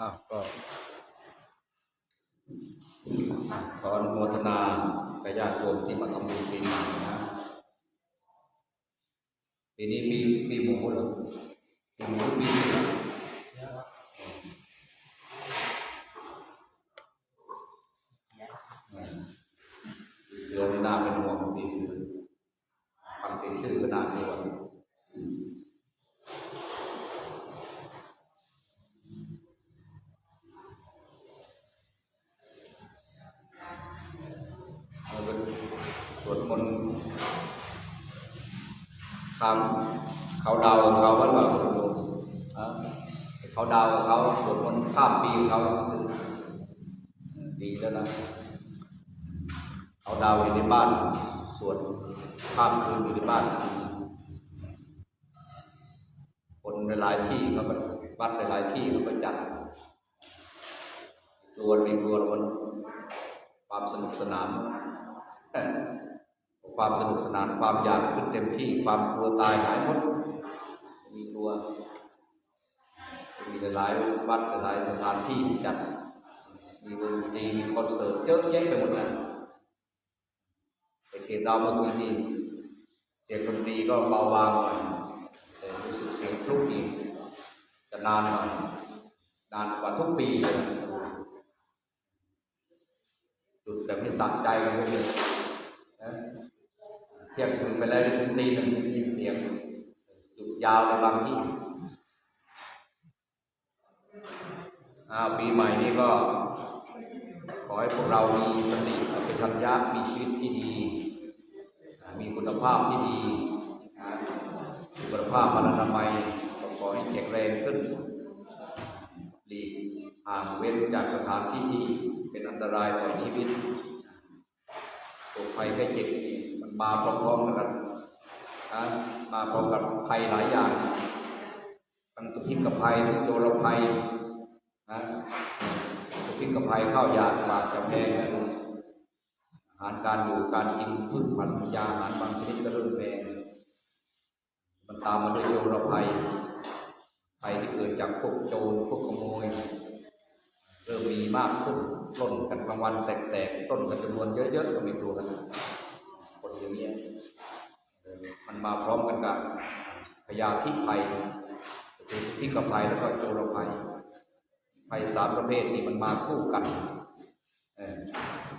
อ้าวก็ขออนุโมทนากับญาติโยมที่มาทำบุญปีใหม่นะปีนี้มีมีหมูหรือมีหมูมีเสือมีเสือไม่น่าเป็นห่วงมีเสือฟังเป็นชื่อก็น่ากลัว เราเป็นสวดมนต์ ตาเขาดาวเขาว่าแบบเขาดาวเขาสวดมนต์ข้ามปีเขาดีแล้วนะเขาดาวอยู่ในบ้านสวดข้ามคืนอยู่ในบ้าน คนหลายที่เขาก็วัดหลายที่เขาก็จัดรวมีรวนวันความสนุกสนาน ความสนุกสนานความอยากขึ้นเต็มที่ความกลัวตายหายหมด มีกลัว มีหลายวัดหลายสถานที่จัด มีดนตรีมีคอนเสิร์ตเยอะแยะไปหมดเลยไปเขตดาวเมื่อคืนนี้เสียงดนตรีก็เบาบางหน่อยแต่รู้สึกเสียงพลุกอีกจะนานหน่อยนานกว่าทุกปีเลยจุดแบบให้สะใจเลย ที่ยงคืนไปแล้วถึงตีหนึ่งยินเสียงจุดยาวในบางที่อาปีใหม่นี้ก็ ขอให้พวกเรามีสติสัมปชัญญะมีชีวิตที่ดี มีคุณภาพที่ดีอ่าสุขภาพพลานามัยก็ขอให้แข็งแรงขึ้นหลีกห่างเว้นจากสถานที่ที่เป็นอันตรายต่อชีวิตโรคภัยไข้เจ็บ มาพร้อมๆกันนะมาพร้อมกับภัยหลายอย่างทั้งตุพิกภัยทั้งโจรภัยนะพิกับภัยข้าวยากบาดจะแพงนะอาหารการอยู่การกินพืชพันยาอาหารบางชนิดก็เริ่มแพงมันตามมาด้วยโยรภัยภัยที่เกิดจากพวกโจรพวกขโมยเริ่มมีมากขึ้นปล้นกันกลางวันแสกๆปล้นกันจำนวนเยอะๆก็ม่รู้กัน คนอย่างเงี้ยมันมาพร้อมกันกับพยาธิภัยคือพิกภัยแล้วก็โจรภัยภัยสามประเภทนี้มันมาคู่กัน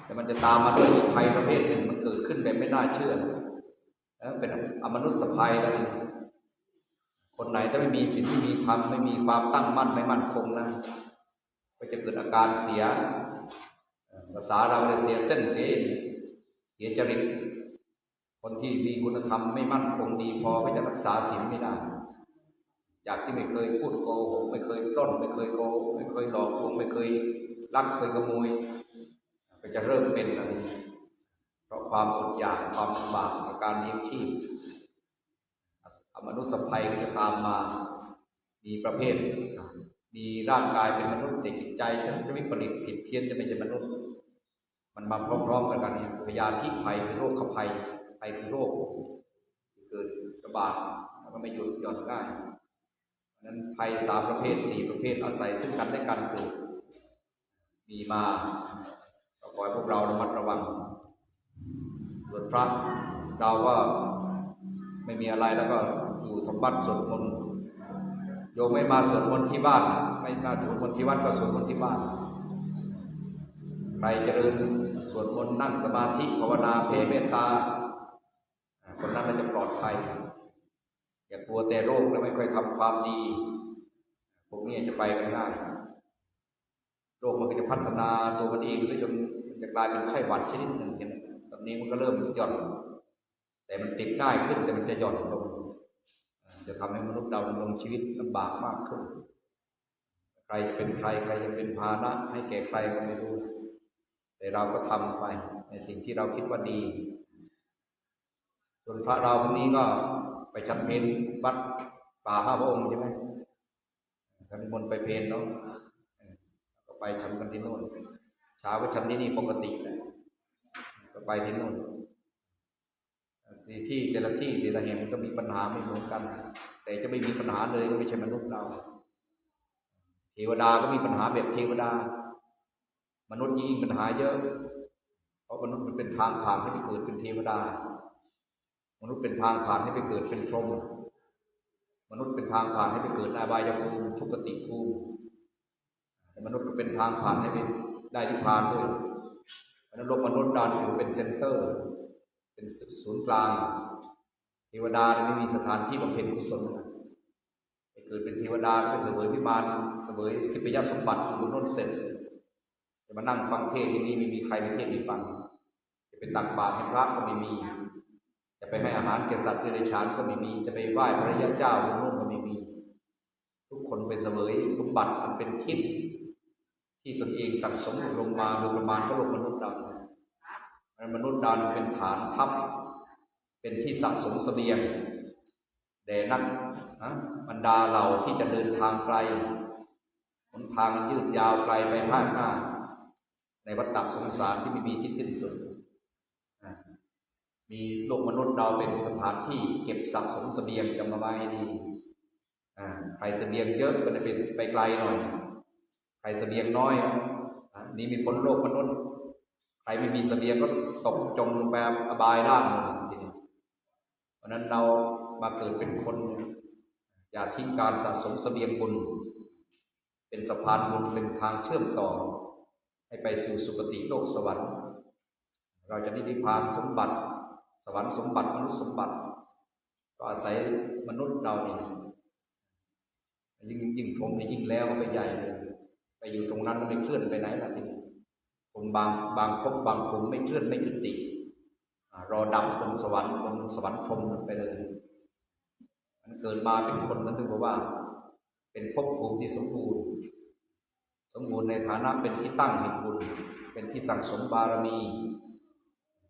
แต่มันจะตามมาด้วยอีกภัยประเภทหนึ่งมันเกิดขึ้นแบบไม่น่าเชื่อแล้วเป็นอมนุษยภัยแล้วนี่คนไหนถ้าไม่มีศีลไม่มีธรรมไม่มีความตั้งมั่นไม่มั่นคงนะก็จะเกิดอาการเสียภาษาเราเลยเสียเส้นเสียเอ็นเสียจริต คนที่มีคุณธรรมไม่มั่นคงดีพอก็จะรักษาศีลไม่ได้ จากที่ไม่เคยพูดโกหกไม่เคยปล้นไม่เคยโกไม่เคยหลอกลวงไม่เคยลักเคยขโมยก็จะเริ่มเป็นอะไรเพราะความอดอยากความลำบากในการเลี้ยงชีพมนุษย์ภัยก็จะตามมา มีประเภท มีร่างกายเป็นมนุษย์แต่จิตใจฉันจะไม่ผลิตผิดเพี้ยนจะไม่ใช่มนุษย์ มันมาพร้อมๆกันกันเนี่ยพยาธิภัยคือโรคขภัย ภัยคือโรคที่เกิดระบาดแล้วก็ไม่หยุดหย่อนง่ายเพราะนั้นภัยสามประเภทสี่ประเภทอาศัยซึ่งกันและกันเกิดมีมาก็ขอให้พวกเราระมัดระวังส่วนพระเราก็ไม่มีอะไรแล้วก็อยู่ทำบัตรสวดมนต์โยมไม่มาสวดมนต์ที่บ้าน ไม่มาสวดมนต์ที่วัดก็สวดมนต์ที่บ้าน ใครเจริญสวดมนต์นั่งสมาธิภาวนาเพเมตตา คนนั้นก็จะปลอดภัย อย่ากลัวแต่โรคแล้วไม่ค่อยทำความดีพวกนี้จะไปกันได้โรคมันก็จะพัฒนาตัวมันเองซะจนจะกลายเป็นไข้หวัดชนิดหนึ่งเห็นตอนนี้มันก็เริ่มหย่อน แต่มันติดง่ายขึ้นแต่มันจะหย่อนลงจะทำให้มนุษย์เราดำรงชีวิตลำบากมากขึ้น ใครจะเป็นใครใครจะเป็นภาระให้แก่ใครก็ไม่รู้ แต่เราก็ทำไปในสิ่งที่เราคิดว่าดี ส่วนพระเราวันนี้ก็ไปชันเพนวัดป่าห้าพระองค์ใช่ไหมท่านมนไปเพนเนาะก็ไปชันกันที่โน่นเช้าก็ชันที่นี่ปกติแหละก็ไปที่โน่นที่ที่แต่ละที่แต่ละแห่งมันก็มีปัญหาไม่เหมือนกัน แต่จะไม่มีปัญหาเลยก็ไม่ใช่มนุษย์เราเทวดาก็มีปัญหาแบบเทวดา มนุษย์ยิ่งปัญหาเยอะ เพราะมนุษย์มันเป็นทางผ่านให้ไปเกิดเป็นเทวดา มนุษย์เป็นทางผ่านให้ไปเกิดเป็นพรหมมนุษย์เป็นทางผ่านให้ไปเกิดอาบายภูมิทุกติภูมิแต่มนุษย์ก็เป็นทางผ่านให้ไปได้นิพพานด้วยเพราะฉะนั้นโลกมนุษย์ดานถือเป็นเซ็นเตอร์ เป็นศูนย์กลาง เทวดาไม่มีสถานที่บำเพ็ญกุศลไปเกิดเป็นเทวดาก็ไปเสวยวิมานเสวยทิพยสมบัติอยู่บนโน้นเสร็จจะมานั่งฟังเทศน์ที่นี่ไม่มีใครไปเทศน์ให้ฟังจะไปตักบาตรให้พระก็ไม่มี จะไปให้อาหารแก่สัตว์เดรัจฉานก็ไม่มี จะไปไหว้พระยาเจ้าบนโน้นก็ไม่มี ทุกคนไปเสวยสมบัติอันเป็นทิพย์ที่ตนเองสั่งสมลงมาโดยประมาณก็ลงมนุษย์ดาวมนุษย์ดาวเป็นฐานทัพ เป็นที่สะสมเสบียงแด่นักนะบรรดาเราที่จะเดินทางไกลหนทางยืดยาวไกลไปภาหน้า ในวัฏฏะสงสารที่ไม่มีที่สิ้นสุด มีโลกมนุษย์เราเป็นสถานที่เก็บสะสมเสบียงจำมาไว้ดีอ่าใครเสบียงเยอะก็จะไปไปไกลหน่อย ใครเสบียงน้อยอนี่มีพ้นโลกมนุษย์ ใครไม่มีเสบียงก็ตกจมลงไปอบายล่างเลยทีนี้เพราะนั้นเรามาเกิดเป็นคน อย่าทิ้งการสะสมเสบียงบุญ เป็นสะพานบุญเป็นทางเชื่อมต่อ ให้ไปสู่สุคติโลกสวรรค์ เราจะนิพพานสมบัติ วรรค์สมบัติมนุษย์สมบัติ ก็อาศัยมนุษย์เรานี่ยิ่งยิ่งผมนี่ยิ่งแล้วไปใหญ่เลยไปอยู่ตรงนั้นไม่เคลื่อนไปไหนละทีนี้ผมบางบางภพบางภูมิไม่เคลื่อนไม่จุติรอดับบนสวรรค์บนสวรรค์พรหมไปเลย มันเกิดมาเป็นคนนั้นถึงบอกว่า เป็นภพภูมิที่สมบูรณ์ สมบูรณ์ในฐานะเป็นที่ตั้งแห่งบุญเป็นที่สั่งสมบารมี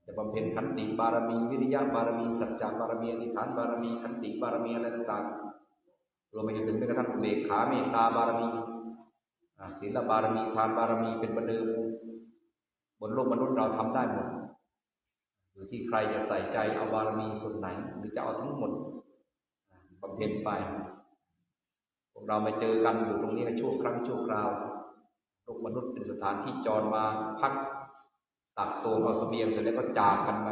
จะบำเพ็ญขันติบารมี วิริยะบารมี สัจจะบารมีอธิฐานบารมีขันติบารมีอะไรต่างๆรวมไปจนถึงแม้กระทั่งอุเบกขาเมตตาบารมีศีลบารมีทานบารมีเป็นประเดิมบนโลกมนุษย์เราทำได้หมดอยู่ที่ใครจะใส่ใจเอาบารมีส่วนไหน หรือจะเอาทั้งหมดบำเพ็ญไปพวกเรามาเจอกันอยู่ตรงนี้ชั่วครั้งชั่วคราวโลกมนุษย์เป็นสถานที่จรมาพัก ตักตัวเอาเสบียงเสร็จแล้วก็จากกันไป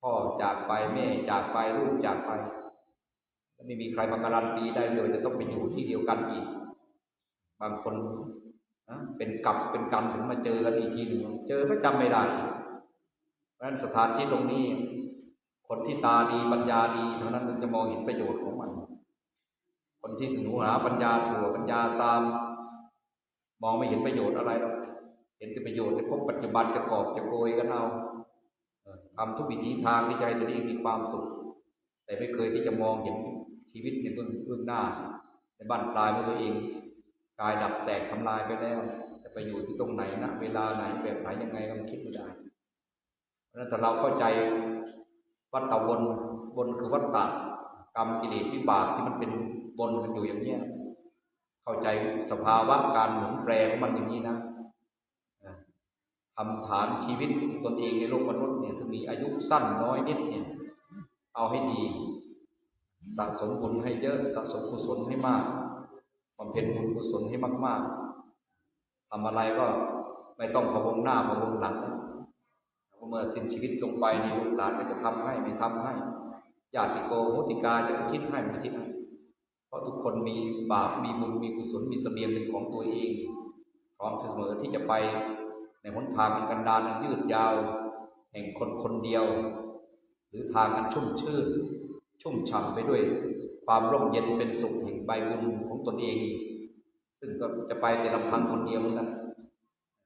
พ่อจากไปแม่จากไปลูกจากไปไม่มีใครมาการันตีได้เลยจะต้องไปอยู่ที่เดียวกันอีก บางคนนะเป็นกลับเป็นกรรมถึงมาเจอกันอีกทีหนึ่งเจอก็จำไม่ได้เพราะฉะนั้นสถานที่ตรงนี้ คนที่ตาดีปัญญาดีเท่านั้นถึงจะมองเห็นประโยชน์ของมัน คนที่หนูหาปัญญาถั่วปัญญาซาม มองไม่เห็นประโยชน์อะไรหรอก เห็นแต่ประโยชน์ในพวกปัจจุบันจะกอบจะโกยกันเอาทำทุกวิถีทางที่จะให้ตัวเองมีความสุข แต่ไม่เคยที่จะมองเห็นชีวิตในเบื้องเบื้องหน้า ในบ้านปลายของตัวเองกายดับแตกทำลายไปแล้ว จะไปอยู่ที่ตรงไหนนะเวลาไหนแบบไหนยังไงก็คิดไม่ได้เพราะฉะนั้นถ้าเราเข้าใจวัฏฏะวนวนคือวัฏฏะกรรมกิเลสวิบากที่มันเป็นวนกันอยู่อย่างเนี้ยเข้าใจสภาวะการหมุนแปรของมันอย่างนี้นะ ทำฐานชีวิตของตนเองในโลกมนุษย์เนี่ยซึ่งมีอายุสั้นน้อยนิดเนี่ย เอาให้ดี สะสมบุญให้เยอะสะสมกุศลให้มากบำเพ็ญบุญกุศลให้มาก ๆทำอะไรก็ไม่ต้องพะวงหน้าพะวงหลังเมื่อสิ้นชีวิตลงไปในี่ลูกหลานก็จะทำให้ไม่ทำให้ญาติโกโหติกาจะอุทิศให้ไม่อุทิศให้เพราะทุกคนมีบาปมีบุญมีกุศลมีเสบียงเป็นของตัวเอง พร้อมเสมอที่จะไป ในหนทางอันกันดารอันยืดยาว แห่งคนคนเดียว หรือทางอันชุ่มชื่น ชุ่มฉ่ำไปด้วยความร่มเย็นเป็นสุขแห่งใบบุญของตนเอง ซึ่งก็จะไปแต่ลำพังคนเดียวนกัน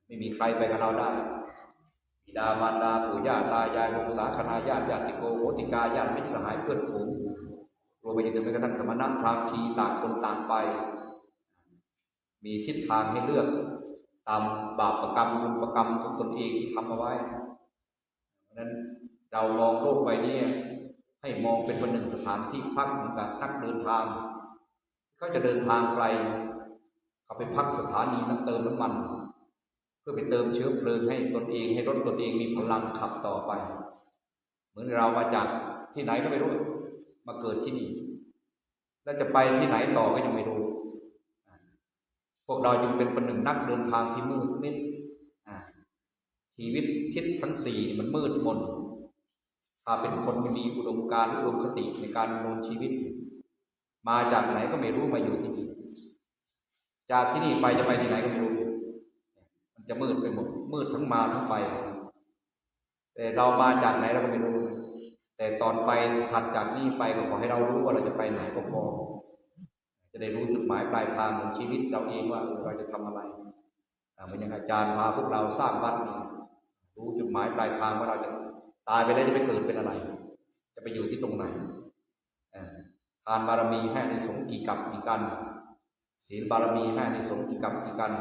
ไม่มีใครไปกับเราได้บิดามารดาปู่ย่าตายายวงศาคณาญาติญาติโกโหติกาญาติมิตรสหายเพื่อนฝูงรวมไปถึงแม้กระทั่งสมณะพราหมณ์ชีต่างคนต่างไป มีทิศทางให้เลือก ตามบาปประกรรมบุญประกรรมของตนเองที่ทำเอาไว้เพราะนั้นเรามองโลกใบนี้ให้มองเป็นวันหนึ่งสถานที่พักของการนักเดินทางเขาจะเดินทางไกลเขาไปพักสถานีน้ำเติมน้ำมัน เพื่อไปเติมเชื้อเพลิงให้ตนเองให้รถตนเองมีพลังขับต่อไป เหมือนเรามาจากที่ไหนก็ไม่รู้ มาเกิดที่นี่ แล้วจะไปที่ไหนต่อก็ยังไม่รู้ พวกเราจึงเป็นประหนึ่งนักเดินทางที่มืดมิดชีวิตทิศทั้งสี่มันมืดมน ถ้าเป็นคนไม่มีอุดมการณ์หรืออุดมคติในการดำรงชีวิต มาจากไหนก็ไม่รู้มาอยู่ที่นี่ จากที่นี่ไปจะไปที่ไหนก็ไม่รู้ มันจะมืดไปหมด มืดทั้งมาทั้งไป แต่เรามาจากไหนเราก็ไม่รู้ แต่ตอนไปถัดจากนี้ไปก็ขอให้เรารู้ว่าเราจะไปไหนก็พอ จะได้รู้จุดหมายปลายทางของชีวิตเราเองว่าเราจะทำอะไรอ่าเหมือนอย่างอาจารย์พาพวกเราสร้างวัดนี่รู้จุดหมายปลายทางว่าเราจะตายไปแล้วจะไปเกิดเป็นอะไร จะไปอยู่ที่ตรงไหนทานบารมีให้อานิสงส์กี่กับกี่กันศีลบารมีให้อานิสงส์กี่กับกี่กัน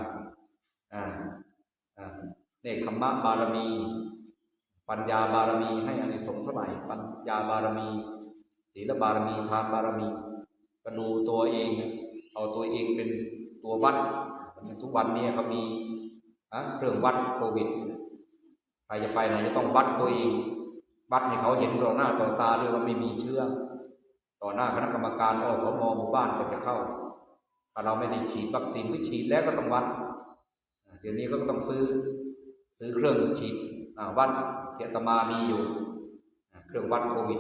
อ่าอ่าเนคขมมะบารมี ปัญญาบารมีให้อานิสงส์เท่าไหร่ปัญญาบารมี ศีลบารมีทานบารมี ก็ดูตัวเอง เอาตัวเองเป็นตัววัดเหมือนทุกวันนี้เขามีเครื่องวัดโควิดใครจะไปไหนจะต้องวัดตัวเอง วัดให้เขาเห็นต่อหน้าต่อตาเลยว่าไม่มีเชื้อ ต่อหน้าคณะกรรมการอสมหมู่บ้านก็จะเข้า ถ้าเราไม่ได้ฉีดวัคซีนหรือฉีดแล้วก็ต้องวัด เดี๋ยวนี้ก็ต้องซื้อ ซื้อเครื่องฉีดวัดเทียตมามีอยู่ เครื่องวัดโควิด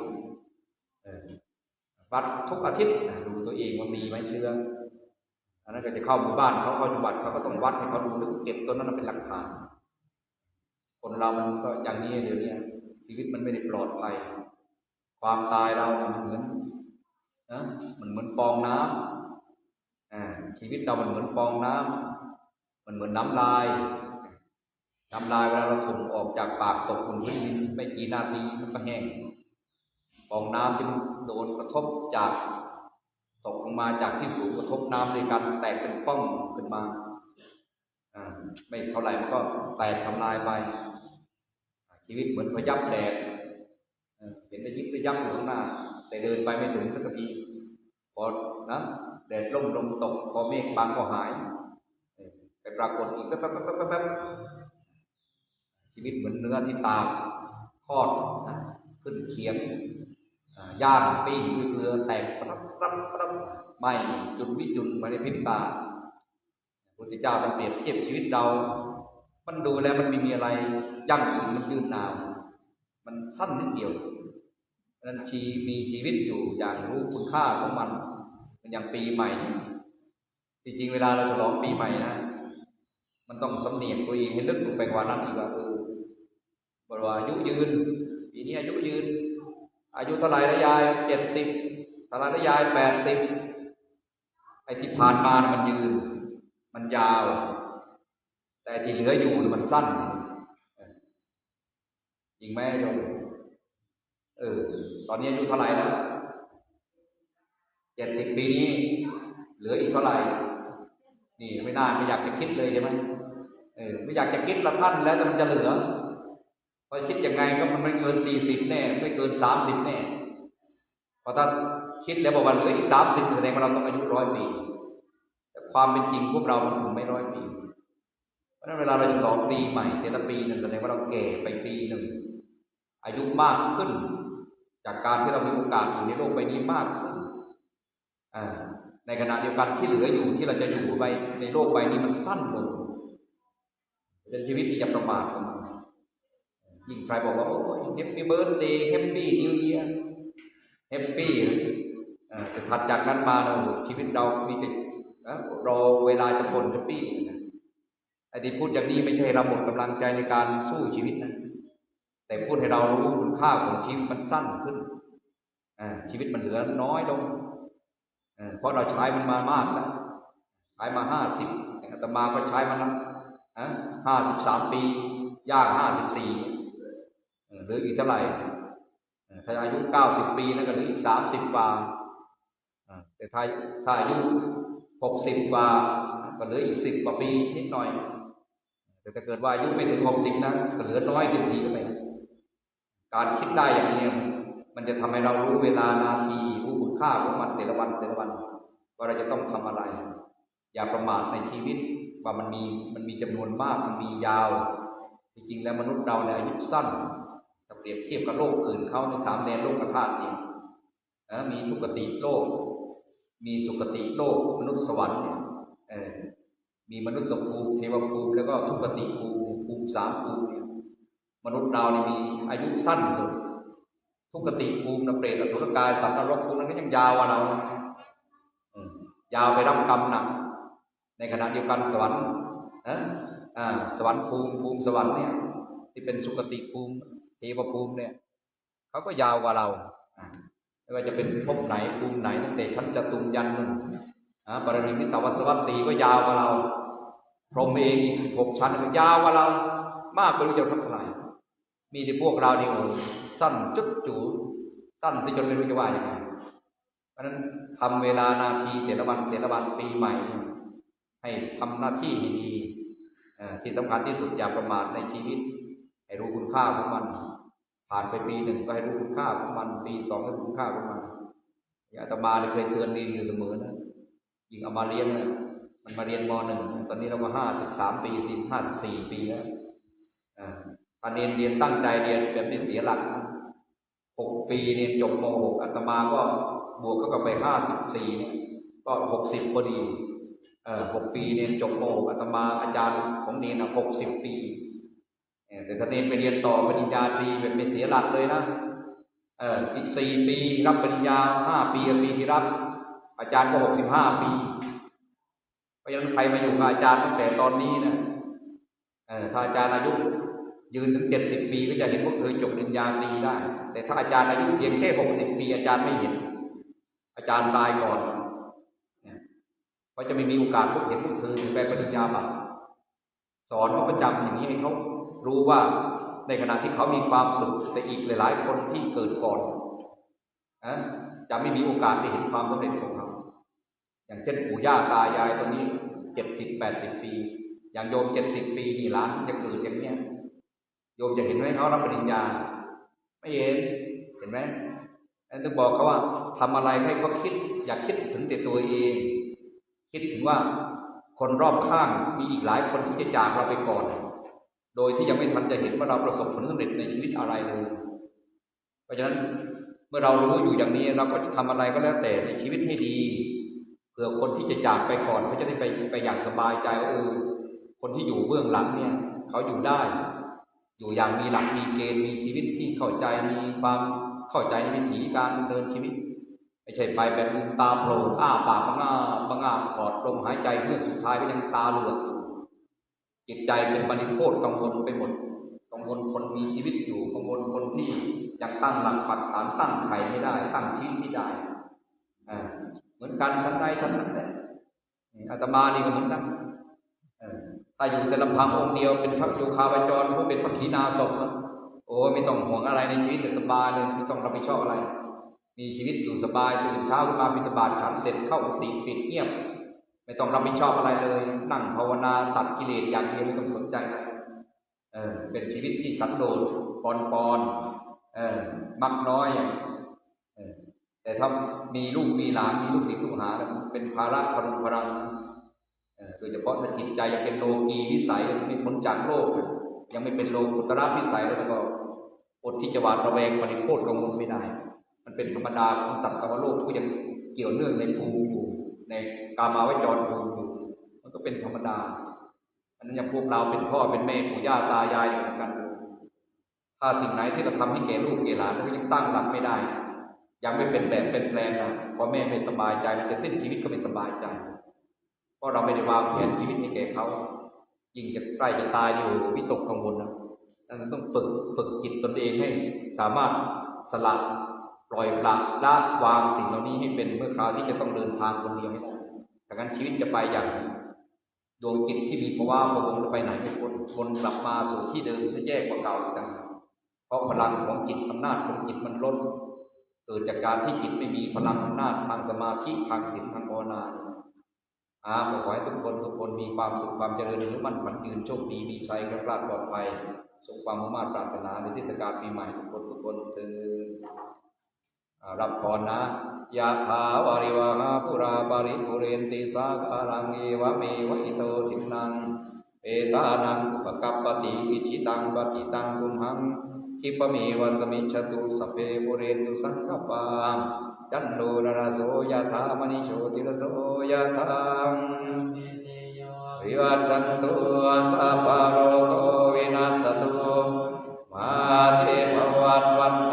วัดทุกอาทิตย์ดูตัวเองว่ามีไหมเชื้ออันนั้นก็จะเข้าหมู่บ้านเขาเข้าจังหวัดเขาก็ต้องวัดให้เขาดูแล้วเก็บตัวนั้นเป็นหลักฐาน คนเรามันก็อย่างนี้เดี๋ยวนี้ชีวิตมันไม่ได้ปลอดภัย ความตายเราเนี่ยมันเหมือนนะมันเหมือนฟองน้ำอ่าชีวิตเรามันเหมือนฟองน้ำมันเหมือนน้ำลายน้ำลายเวลาเราถุงออกจากปากตกบนพื้นดินไม่กี่นาทีมันก็แห้ง ฟองน้ำที่มันโดนกระทบจากตกลงมาจากที่สูงกระทบน้ำด้วยกันแตกเป็นฟ้องขึ้นมาอ่าไม่เท่าไหร่มันก็แตกทำลายไป ชีวิตเหมือนพยับแดดเห็นระยิบระยับอยู่ข้างหน้า แต่เดินไปไม่ถึงสักทีพอนะแดดล่มลมตกพอเมฆบางก็หาย ไปปรากฏอีกแป๊บแป๊บแป๊บแป๊บชีวิตเหมือนเนื้อที่ตากทอดนะขึ้นเขียง ย่างปิ้งด้วยเกลือแตกรับรับรับไหม่จุดวิจุนมาในพริบตาพระพุทธเจ้าท่านเปรียบเทียบชีวิตเรา มันดูแล้วมันไม่มีอะไรยั่งยืนมันยืนนาว มันสั้นนิดเดียวนั้นชีมีชีวิตอยู่อย่างรู้คุณค่าของมัน มันอย่างปีใหม่ จริงๆ เวลาเราฉลองปีใหม่นะ มันต้องสำเนียกตัวเองให้ลึกลงไปกว่านั้นอีกว่าเออบอกว่าอายุยืนปีนี้อายุยืน อายุเท่าไหร่ละยายเจ็ดสิบเท่าไหร่ละยายแปดสิบไอ้ที่ผ่านมามันยืน มันยาว แต่ที่เหลืออยู่มันสั้นจริงไหมโยมเออ ตอนนี้อายุเท่าไหร่แล้วเจ็ดสิบปีนี้ เหลืออีกเท่าไหร่ นี่ไม่น่าไม่อยากจะคิดเลยใช่ไหมเออไม่อยากจะคิดละท่านแล้วแต่มันจะเหลือ พอคิดยังไงก็มันไม่เกินสี่สิบแน่ ไม่เกินสามสิบแน่พราะถ้าคิดแล้วบอกว่าเหลืออีกสามสิบแสดงว่าเราต้องอายุร้อยปีแต่ความเป็นจริงพวกเรามันถึงไม่ร้อยปี เพราะฉะนั้นเวลาเราฉลองปีใหม่แต่ละปีนึ่งแสดงว่าเราแก่ไปปีหนึ่งอายุมากขึ้น จากการที่เรามีโอกาสอยู่ในโลกใบนี้มากขึ้นในขณะเดียวกันที่เหลืออยู่ที่เราจะอยู่ไปในโลกใบนี้มันสั้นลงเป็นชีวิตที่จะประมาทของมัน ยิ่งใครบอกว่าโอ้ยแฮปปี้เบิร์ดเดย์แฮปปี้นิวเยียร์แฮปปี้แต่ถัดจากนั้นมาเราชีวิตเรามีแต่รอเวลาจะพ้นแฮปปี้ไอ้ที่พูดอย่างนี้ไม่ใช่เราหมดกำลังใจในการสู้ชีวิตนะแต่พูดให้เรารู้คุณค่าของชีวิตมันสั้นขึ้นอชีวิตมันเหลือน้อยลงเพราะเราใช้มันมามากแล้วใช้มาห้าสิบอาตมาก็ใช้มาแล้วห้าสิบสามปีย่างห้าสิบสี่ หลืออีกเท่าไหร่ถ้าอายุเก้าสิบปีนั่นก็เหลืออีกสามสิบกว่าแต่ถ้าถ้าอายุหกสิบกว่าก็เหลืออีกสิบกว่าปีนิดหน่อย แต่ถ้าเกิดว่าอายุไม่ถึงหกสิบนะก็เหลือน้อยเต็มทีไปการคิดได้อย่างนี้มันจะทำให้เรารู้เวลานาทีรู้คุณค่าของมันแต่ละวันแต่ละวัน ว่าเราจะต้องทำอะไร อย่าประมาทในชีวิตว่ามันมีมันมีจำนวนมากมันมียาวจริงๆแล้วมนุษย์เราเนี่ยอายุสั้น เปรียบเทียบกับโลกอื่นเขาในสามแดนโลกธาตุเนี่นะมีทุกติโลก มีสุคติโลก มนุษย์สวรรค์เนี่ยเออมีมนุษย์ภูมิเทวภูมิแล้วก็ทุกติภูมิภูมิสามภูมิเนี่ยมนุษย์เรานี่มีอายุสั้นสุด ทุกติภูมินะเปรตอสุรกายสัตว์นรกพวกนั้นก็ยังยาวกว่าเราอืมยาวไปรับกรรมหนักในขณะเดียวกันสวรรค์นะอ่าสวรรค์ภูมิภูมิสวรรค์เนี่ยที่เป็นสุคติภูมิ ทวภูมิเนี่ยเขาก็ยาวกว่าเราไม่ว่าจะเป็นภพไหนภูมิไหนตั้งแต่ชั้นจตุมยันนู่นอ่าบารมีมิตรวัสวัตตีก็ยาวกว่าเรา พรหมเองอีกสิบหกชั้นก็ยาวกว่าเรา มากกว่ารู้จะเท่าไหร่ มีแต่พวกเรานี่โอ้สั้นจุดจูสั้นสิจนไม่รู้จะว่ายังไงเพราะนั้นทำเวลานาทีแต่ละวันแต่ละวันปีใหม่ ให้ทำหน้าที่ให้ดีที่สำคัญที่สุดอย่าประมาทในชีวิต ให้รู้คุณค่าของมัน ผ่านไปปีหนึ่งก็ให้รู้คุณค่าของมัน ปีสองก็รู้คุณค่าของมันอย่าตมาเนี่ยเคยเตือนเรียนอยู่เสมอนะยิงเอามาเรียนนี่ยมันมาเรียนมหนึ่งตอนนี้เราก็ห้าสิบสามปีสี่ห้าสิบสี่ปีแล้วอ่าตอนเรียนเรียนตั้งใจเรียนแบบไม่เสียหลักหกปีเรียนจบมหกอาตมาก็บวกเข้ากับไปห้าสิบสี่เนี่ยก็หกสิบพอดีเอ่อหกปีเรียนจบโมอาตมาอาจารย์ของเนนหกสิบปี แต่ถ้าเนนไปเรียนต่อปริญญาตรีแบบไม่เสียหลักเลยนะเอออีกสี่ปีรับปริญญาห้าปีปีที่รับ อาจารย์ก็หกสิบห้าปี เพราะฉะนั้นใครมาอยู่กับอาจารย์ตั้งแต่ตอนนี้นะเออถ้าอาจารย์อายุยืนถึงเจ็ดสิบปีก็จะเห็นพวกเธอจบปริญญาตรีได้ แต่ถ้าอาจารย์อายุเพียงแค่หกสิบปีอาจารย์ไม่เห็น อาจารย์ตายก่อนเพราะจะไม่มีโอกาสพบเห็นพวกเธอถึงแปปริญญาบัตรสอนเขาประจำอย่างนี้ให้เขา รู้ว่าในขณะที่เขามีความสุขแต่อีกหลาย ๆ คนที่เกิดก่อนนะจะไม่มีโอกาสได้เห็นความสำเร็จของเขาอย่างเช่นปู่ย่าตายายตรงนี้เจ็ดสิบแปดสิบปีอย่างโยมเจ็ดสิบปีมีหลานจะเกิดอย่างเนี้ยโยมจะเห็นไหมเขารับปริญญา ไม่เห็นเห็นไหมนั่นต้องบอกเขาว่าทำอะไรให้เขาคิด อย่าคิดถึงแต่ตัวเอง คิดถึงว่าคนรอบข้างมีอีกหลายคนที่จะจากเราไปก่อน โดยที่ยังไม่ทันจะเห็นว่าเราประสบผลสำเร็จในชีวิตอะไรเลย เพราะฉะนั้นเมื่อเรารู้อยู่อย่างนี้เราก็จะทำอะไรก็แล้วแต่ในชีวิตให้ดีเผื่อคนที่จะจากไปก่อนเขาจะได้ไปไปอย่างสบายใจว่าเออคนที่อยู่เบื้องหลังเนี่ยเขาอยู่ได้ อยู่อย่างมีหลักมีเกณฑ์มีชีวิตที่เข้าใจมีความเข้าใจในวิถีการเนินชีวิตไม่ใช่ไปแบบลืมตาโผล่อ้าปากบังอ้าบังอ้าถอดลมหายใจเพื่อสุดท้ายก็ยังตาเหลือกอยู่ จิตใจเป็นปณิโคตกังวลไปหมด กังวลคนมีชีวิตอยู่ กังวลคนที่ยังตั้งหลักปักฐานตั้งไข่ไม่ได้ ตั้งชีวิตไม่ได้เหมือนกันชั้นใดชั้นนั้นแหละอาตมานี่ก็เหมือนกันถ้าอยู่แต่ลำพังองค์เดียวเป็นพระโยคาวจรผู้เป็นพระขีณาสพนะโอ้ไม่ต้องห่วงอะไรในชีวิตแต่สบายเลยไม่ต้องรับผิดชอบอะไร มีชีวิตอยู่สบายตื่นเช้าขึ้นมาบิณฑบาตฉันเสร็จเข้าอุติปิดเงียบ ไม่ต้องรับผิดชอบอะไรเลย นั่งภาวนาตัดกิเลสอย่างเดียวไม่ต้องสนใจอะไรเออเป็นชีวิตที่สันโดษปอนปอนเออมักน้อยเออแต่ถ้ามีลูกมีหลานมีลูกศิษย์ลูกหาเป็นภาระพลุงพลังเออโดยเฉพาะถ้าจิตใจยังเป็นโลกีวิสัยยังไม่พ้นจากโลก ยังไม่เป็นโลกุตระวิสัยแล้วก็อดที่จะหวาดระแวงปฏิโคตรกังวลไม่ได้ มันเป็นธรรมดาของสัตว์ตวโลกที่ยังเกี่ยวเนื่องในภูมิ ในกามาวจรภูมิอยู่มันก็เป็นธรรมดา อันนั้นอย่างพวกเราเป็นพ่อเป็นแม่ปู่ย่าตายายเหมือนกัน ถ้าสิ่งไหนที่เราทำให้แก่ลูกแก่หลานแล้วก็ยังตั้งหลักไม่ได้ ยังไม่เป็นแบบเป็นแปลนนะพอแม่ไม่สบายใจมันจะสิ้นชีวิตก็ไม่สบายใจ เพราะเราไม่ได้วางแผนชีวิตให้แก่เขายิ่งจะใกล้จะตายอยู่วิตกกังวลนะดังนั้นต้องฝึกฝึกจิตตนเองให้สามารถสละ ปล่อยปละละวางสิ่งเหล่านี้ให้เป็นเมื่อคราวที่จะต้องเดินทางคนเดียวให้ได้แต่การชีวิตจะไปอย่างดวงจิตที่มีภาวะพะวงไปไหนไม่พ้นวนกลับมาสู่ที่เดิมจะแย่กว่าเก่าต่างเพราะพลังของจิตอำนาจของจิตมันลดเกิดจากการที่จิตไม่มีพลังอำนาจทางสมาธิทางศีลทางภาวนาอาขอให้ทุกคนทุกคนมีความสุขความเจริญหรือมั่นขวัญยืนโชคดีมีชัยกระปราดปลอดภัยสมความมุ่งมั่นปรารถนาในเทศกาลปีใหม่ทุกคนทุกคนเตือน รับก่อนนะยะถาวาริวหาปุราปาริปุเรนติสาคารังเอวะมีวิโตทินังเอตานังอุปกัปปติอิจิตังปฏิตังกุมหังคิปมีวะสมิชตุสเพปุเรนตุสังฆปามจันโนนรโสยะถามณิโชติรโสยะถังวิวัชันตุสัพพโรโควินัสตุมาเทภวัตวันต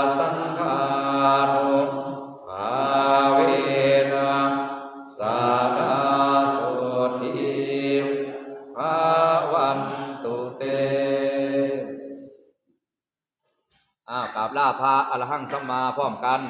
อรหังสัมมาพร้อมกัน